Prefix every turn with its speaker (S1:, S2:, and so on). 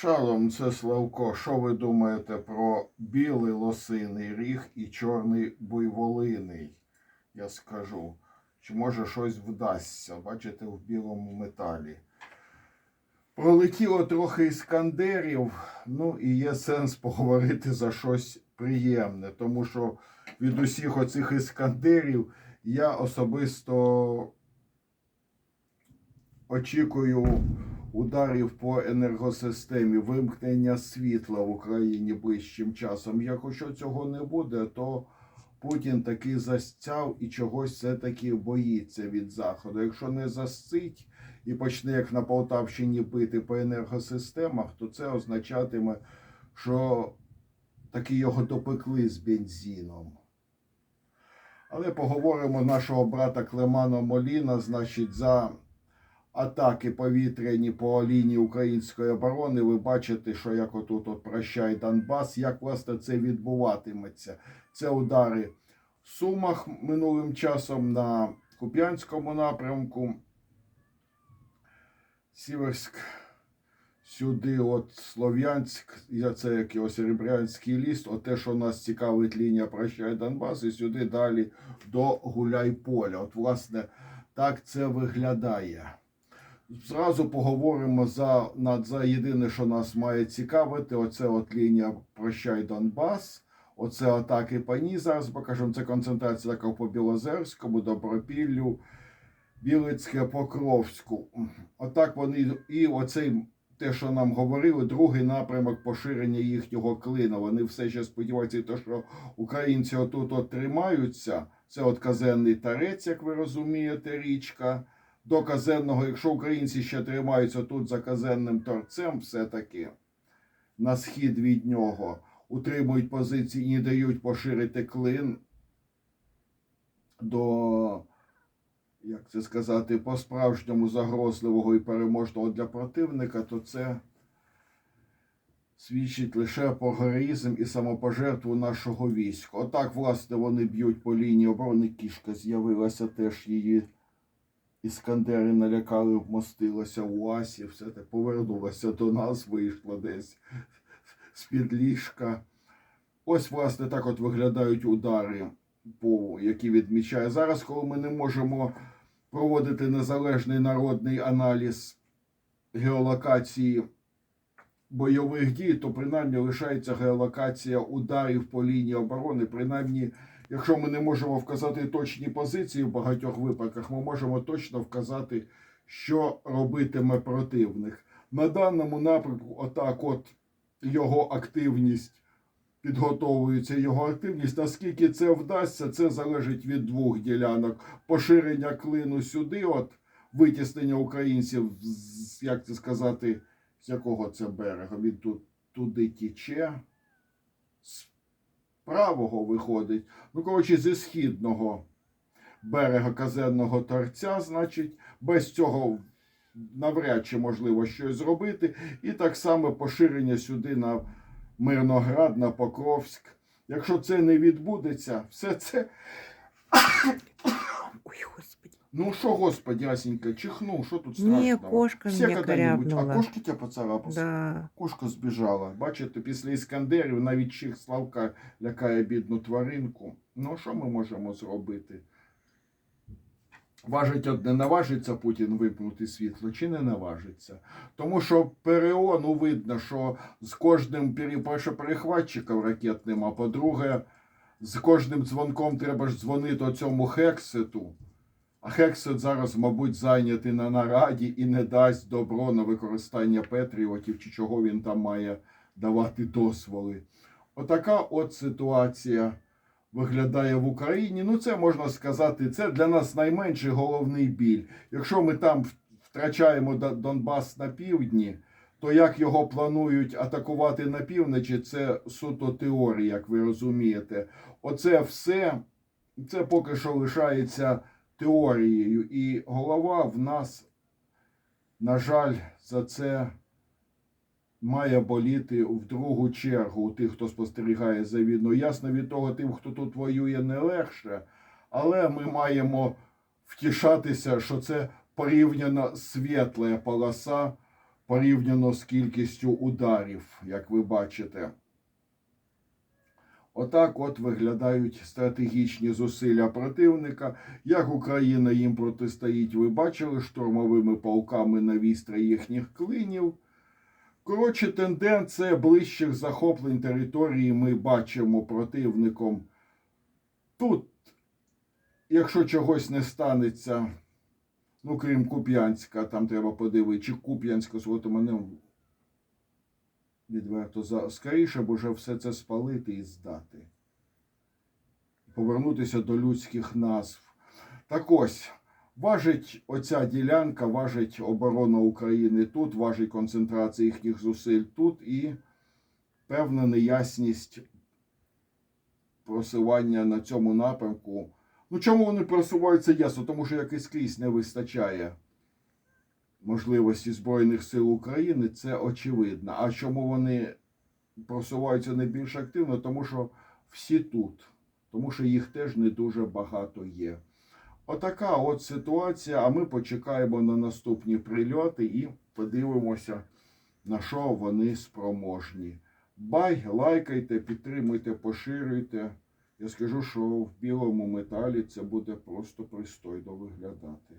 S1: Шалом, це Славко. Що ви думаєте про білий лосиний ріг і чорний буйволиний? Я скажу. Чи може щось вдасться? Бачите, в білому металі. Пролетіло трохи іскандерів, ну і є сенс поговорити за щось приємне, тому що від усіх оцих іскандерів я особисто очікую ударів по енергосистемі, вимкнення світла в Україні ближчим часом. Якщо цього не буде, то Путін таки застяв і чогось все-таки боїться від Заходу. Якщо не засцить і почне, як на Полтавщині, бити по енергосистемах, то це означатиме, що таки його допекли з бензином. Але поговоримо нашого брата Клемана Моліна, значить, за атаки повітряні по лінії української оборони. Ви бачите, що як отут от прощай Донбас, як власне це відбуватиметься. Це удари в Сумах минулим часом на Куп'янському напрямку. Сіверськ, сюди, от Слов'янськ, це як його Серебрянський ліс, от те, що нас цікавить лінія Прощай Донбас, і сюди далі до Гуляйполя. От, власне, так це виглядає. Зразу поговоримо за, над, за єдине, що нас має цікавити, оце от лінія Прощай Донбас. Оце атаки по ній зараз покажемо. Це концентрація така по Білозерському, Добропіллю, Білицьке, Покровську. Отак вони і оцей те, що нам говорили, другий напрямок поширення їхнього клину. Вони все ще сподіваються, те, що українці отут от тримаються. Це от казенний тарець, як ви розумієте, річка. До казенного, якщо українці ще тримаються тут за казенним торцем, все-таки на схід від нього утримують позиції і не дають поширити клин до, як це сказати, по-справжньому загрозливого і переможного для противника, то це свідчить лише про героїзм і самопожертву нашого війська. Отак, власне, вони б'ють по лінії оборони. Кішка з'явилася теж її. Іскандери налякали, вмостилася у Асі, все те повернулася до нас, вийшла десь з-під ліжка. Ось, власне, так от виглядають удари, по, які відмічає зараз, коли ми не можемо проводити незалежний народний аналіз геолокації бойових дій, то принаймні лишається геолокація ударів по лінії оборони. Принаймні, якщо ми не можемо вказати точні позиції в багатьох випадках, ми можемо точно вказати, що робитиме противник. На даному напрямку, отак, от його активність підготовується його активність. Наскільки це вдасться, це залежить від двох ділянок. Поширення клину сюди, от витіснення українців, як це сказати, з якого це берега? Він тут туди тіче. Правого виходить. Ну, коротше, зі східного берега казенного торця, значить, без цього навряд чи можливо щось зробити. І так само поширення сюди на Мирноград, на Покровськ. Якщо це не відбудеться, все це. Ну що, господи, Асенька, чихнув, що тут страшного?
S2: Не, кошка
S1: Все
S2: меня
S1: когда-нибудь. А кошки тебе поцарапався?
S2: Да.
S1: Кошка збіжала. Бачите, після іскандерів навіть чих Славка лякає бідну тваринку. Ну, що ми можемо зробити? Важить одне, наважиться Путін вимкнути світло чи не наважиться? Тому що ПРО, ну видно, що з кожним перехватчиком ракет нема. По-друге, з кожним дзвонком треба ж дзвонити цьому хексету. А Хексет зараз, мабуть, зайнятий на нараді і не дасть добро на використання Петріотів, чи чого він там має давати дозволи. Отака от ситуація виглядає в Україні. Ну, це можна сказати, це для нас найменший головний біль. Якщо ми там втрачаємо Донбас на півдні, то як його планують атакувати на півночі, це суто теорія, як ви розумієте. Оце все, це поки що лишається теорією. І голова в нас, на жаль, за це має боліти в другу чергу тих, хто спостерігає за війною. Ясно від того, тим, хто тут воює, не легше, але ми маємо втішатися, що це порівняно світла полоса порівняно з кількістю ударів, як ви бачите. Отак от виглядають стратегічні зусилля противника. Як Україна їм протистоїть, ви бачили штурмовими полками на вістрі їхніх клинів. Коротше, тенденція ближчих захоплень території ми бачимо противником. Тут, якщо чогось не станеться, ну крім Куп'янська, там треба подивитися, чи Куп'янська, от у мене відверто за скоріше б уже все це спалити і здати. Повернутися до людських назв. Так ось, важить оця ділянка, важить оборона України тут, важить концентрація їхніх зусиль тут і певна неясність просування на цьому напрямку. Ну, чому вони просуваються ясно? Тому що якийсь скрізь не вистачає можливості Збройних сил України, це очевидно. А чому вони просуваються не більш активно? Тому що всі тут, тому що їх теж не дуже багато є. Отака от ситуація. А ми почекаємо на наступні прильоти і подивимося, на що вони спроможні. Бай, лайкайте, підтримуйте, поширюйте. Я скажу, що в білому металі це буде просто пристойно виглядати.